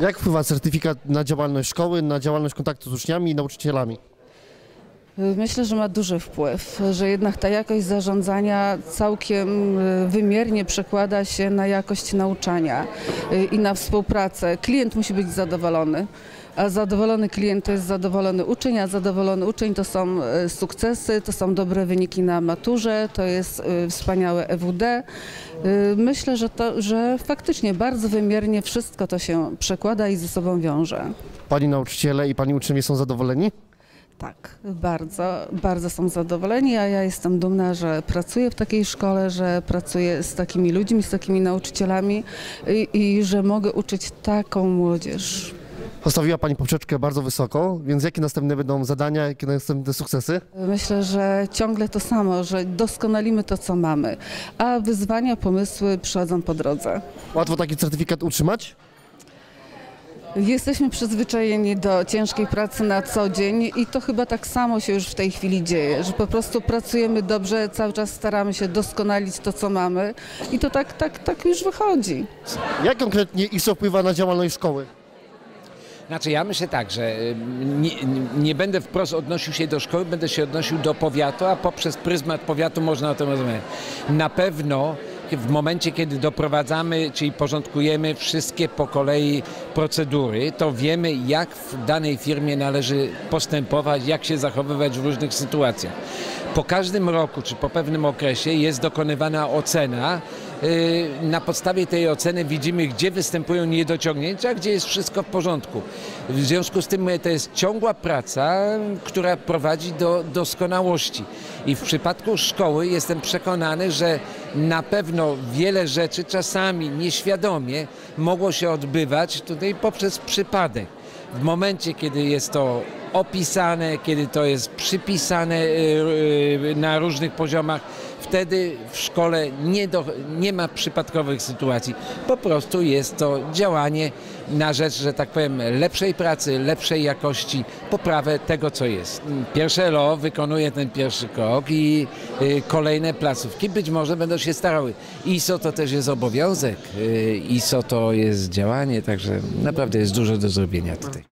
Jak wpływa certyfikat na działalność szkoły, na działalność kontaktu z uczniami i nauczycielami? Myślę, że ma duży wpływ, że jednak ta jakość zarządzania całkiem y, wymiernie przekłada się na jakość nauczania y, i na współpracę. Klient musi być zadowolony. A zadowolony klient to jest zadowolony uczeń, a zadowolony uczeń to są y, sukcesy, to są dobre wyniki na maturze, to jest wspaniałe EWD. Myślę, że, to, że faktycznie bardzo wymiernie wszystko to się przekłada i ze sobą wiąże. Pani nauczyciele i pani uczniowie są zadowoleni? Tak, bardzo, bardzo są zadowoleni, a ja jestem dumna, że pracuję w takiej szkole, że pracuję z takimi ludźmi, z takimi nauczycielami i, i że mogę uczyć taką młodzież. Postawiła pani poprzeczkę bardzo wysoko, więc jakie następne będą zadania, jakie następne sukcesy? Myślę, że ciągle to samo, że doskonalimy to, co mamy, a wyzwania, pomysły przychodzą po drodze. Łatwo taki certyfikat utrzymać? Jesteśmy przyzwyczajeni do ciężkiej pracy na co dzień i to chyba tak samo się już w tej chwili dzieje, że po prostu pracujemy dobrze, cały czas staramy się doskonalić to, co mamy i to tak, tak, tak już wychodzi. Jak konkretnie ISO wpływa na działalność szkoły? Znaczy ja myślę tak, że y, nie, nie będę wprost odnosił się do szkoły, będę się odnosił do powiatu, a poprzez pryzmat powiatu można o tym rozmawiać. Na pewno w momencie, kiedy doprowadzamy, czyli porządkujemy wszystkie po kolei procedury, to wiemy, jak w danej firmie należy postępować, jak się zachowywać w różnych sytuacjach. Po każdym roku, czy po pewnym okresie jest dokonywana ocena. Yy, Na podstawie tej oceny widzimy, gdzie występują niedociągnięcia, gdzie jest wszystko w porządku. W związku z tym mówię, to jest ciągła praca, która prowadzi do doskonałości. I w przypadku szkoły jestem przekonany, że na pewno wiele rzeczy czasami nieświadomie mogło się odbywać tutaj poprzez przypadek. W momencie, kiedy jest to opisane, kiedy to jest przypisane y, y, na różnych poziomach, wtedy w szkole nie, do, nie ma przypadkowych sytuacji. Po prostu jest to działanie na rzecz, że tak powiem, lepszej pracy, lepszej jakości, poprawę tego, co jest. Pierwsze LO wykonuje ten pierwszy krok i y, kolejne placówki być może będą się starały. ISO to też jest obowiązek, ISO to jest działanie, także naprawdę jest dużo do zrobienia tutaj.